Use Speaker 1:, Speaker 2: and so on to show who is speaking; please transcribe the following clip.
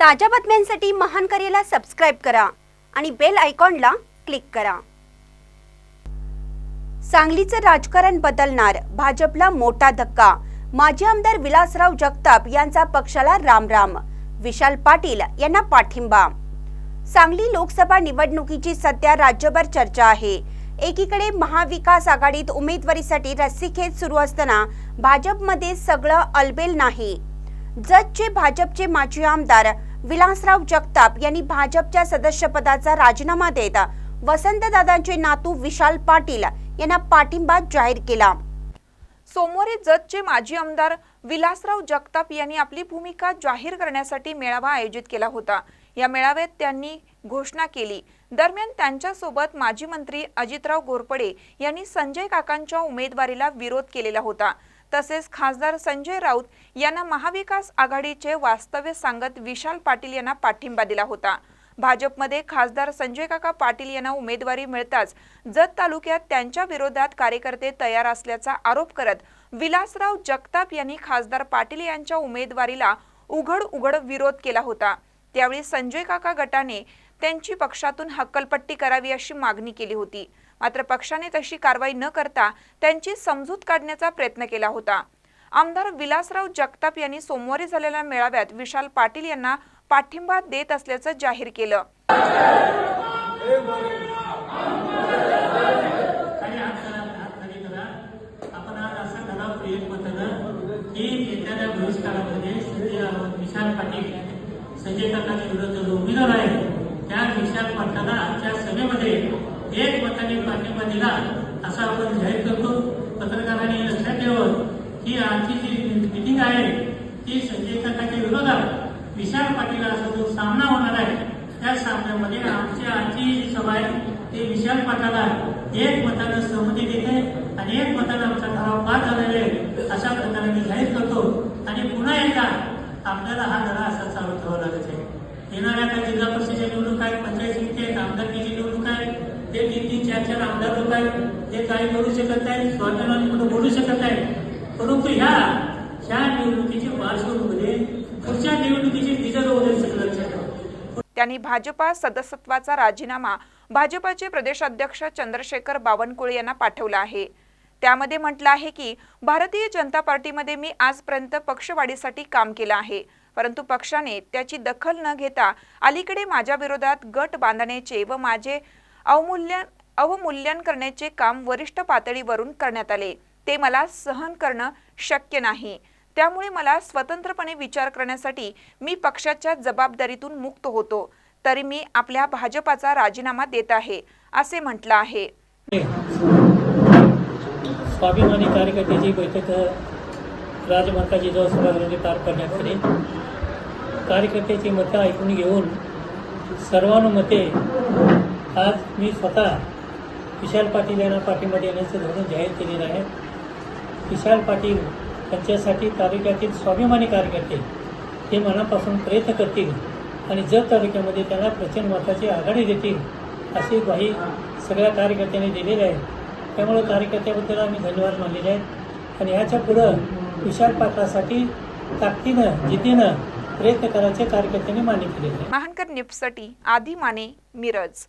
Speaker 1: ताज्या बातम्यांसाठी महान करेला सबस्क्राईब करा आणि बेल आयकॉनला क्लिक करा. सांगलीचं राजकारण बदलणार भाजपला मोठा धक्का. माजी आमदार विलासराव जगताप यांचा पक्षाला रामराम. विशाल पाटील यांना पाठिंबा. सांगली लोकसभा निवडणुकीची सध्या राज्यभर चर्चा आहे. एकीकडे महाविकास आघाडीत उमेदवारीसाठी रस्सीखेच सुरू असताना भाजपमध्ये सगळं अलबेल नाही. जतचे भाजपचे माजी आमदार विलासराव जगताप यांनी भाजपच्या सदस्यपदाचा राजीनामा देत वसंतदादांचे नातू विशाल पाटील यांना पाठिंबा जाहीर केला.
Speaker 2: सोमवारी जतचे माजी आमदार विलासराव जगताप यांनी आपली भूमिका जाहीर करण्यासाठी मेळावा आयोजित केला होता. या मेळाव्यात त्यांनी घोषणा केली. दरम्यान त्यांच्यासोबत माजी मंत्री अजितराव घोरपडे यांनी संजय काकांच्या उमेदवारीला विरोध केलेला होता. तसेच खासदार संजय राऊत यांना महाविकास आघाडीचे वास्तव्य सांगत विशाल पाटील यांना पाठिंबा दिला होता. भाजपमध्ये खासदार संजय काका पाटील यांना उमेदवारी मिळताच जत तालुक्यात त्यांच्या विरोधात कार्यकर्ते तयार असल्याचा आरोप करत विलासराव जगताप यांनी खासदार पाटील यांच्या उमेदवारीला उघड उघड विरोध केला होता. त्यावेळी संजय काका गटाने त्यांची पक्षातून हक्कलपट्टी करावी अशी मागणी केली होती. मात्र पक्षाने तशी कारवाई न करता त्यांची समजूत काढण्याचा प्रयत्न केला होता. आमदार विलासराव जगताप यांनी सोमवारी झालेल्या मेळाव्यात विशाल पाटील यांना पाठिंबा देत असल्याचं जाहीर केलं.
Speaker 3: विशाल पाटील संजय काकाच्या विरोधात उमेदवार आहे त्या विशाल पाटलाला आजच्या सभेमध्ये एक मताने पाठिंबा दिला असं आपण जाहीर करतो. पत्रकारांनी लक्षात ठेवत ही आजची जी मिटिंग आहे ती संजय काकाच्या विरोधात विशाल पाटील असा जो सामना होणार आहे त्या सामन्यामध्ये आमची आजची जी सभा आहे ते विशाल पाटाला एक मतानं सहमती देते आणि एक मतानं आमचा ठराव पास झालेला आहे अशा प्रकारे मी जाहीर करतो. आणि पुन्हा एकदा आपल्याला हा लढा असा चालू ठेवावा लागत आहे. येणाऱ्या काही जिल्हा परिषदेच्या ते आमदार लोक आहेत ते काही करू शकत नाही स्वाभिमानी कुठं बोलू शकत नाही. परंतु ह्या ह्या निवडणुकीच्या पार्श्वभूमीमध्ये पुढच्या निवडणुकीचे दिशा वगैरे सगळं लक्षात ठेवा
Speaker 2: त्यांनी भाजपा सदस्यत्वाचा राजीनामा भाजपाचे प्रदेशाध्यक्ष चंद्रशेखर बावनकुळे यांना पाठवला आहे. त्यामध्ये म्हटलं आहे की भारतीय जनता पार्टीमध्ये मी आजपर्यंत पक्षवाढीसाठी काम केलं आहे. परंतु पक्षाने त्याची दखल न घेता अलीकडे माझ्या विरोधात गट बांधण्याचे व माझे अवमूल्यन अवमूल्यन करण्याचे काम वरिष्ठ पातळीवरून करण्यात आले. ते मला सहन करणं शक्य नाही. त्यामुळे मला स्वतंत्रपणे विचार करण्यासाठी मी पक्षाच्या जबाबदारीतून मुक्त होतो. तरी मी आपल्या भाजपाचा राजीनामा देत आहे असे म्हटलं आहे.
Speaker 3: स्वाभिमानी कार्यकर्त्याची बैठक राजमार्गाची जवळ सभागृहामध्ये पार करण्यात आली. कार्यकर्त्याची मतं ऐकून घेऊन सर्वानुमते आज मी स्वतः विशाल पाटील यांना पाठिंबा देण्याचं धोरण जाहीर केलेलं आहे. विशाल पाटील यांच्यासाठी तालुक्यातील स्वाभिमानी कार्यकर्ते हे मनापासून प्रयत्न करतील आणि जर तालुक्यामध्ये त्यांना प्रचंड मताची आघाडी देतील अशी ग्वाही सगळ्या कार्यकर्त्यांनी दिलेली आहे. त्यामुळे कार्यकर्त्याबद्दल आम्ही धन्यवाद मानलेले आहेत. आणि ह्याच्या पुढं विशाल पाटलासाठी ताकदीनं जिद्दीनं प्रयत्न करायचे कार्यकर्त्यांनी मान्य केलेले
Speaker 2: महानकर न्यूजसाठी आदी माने मिरज.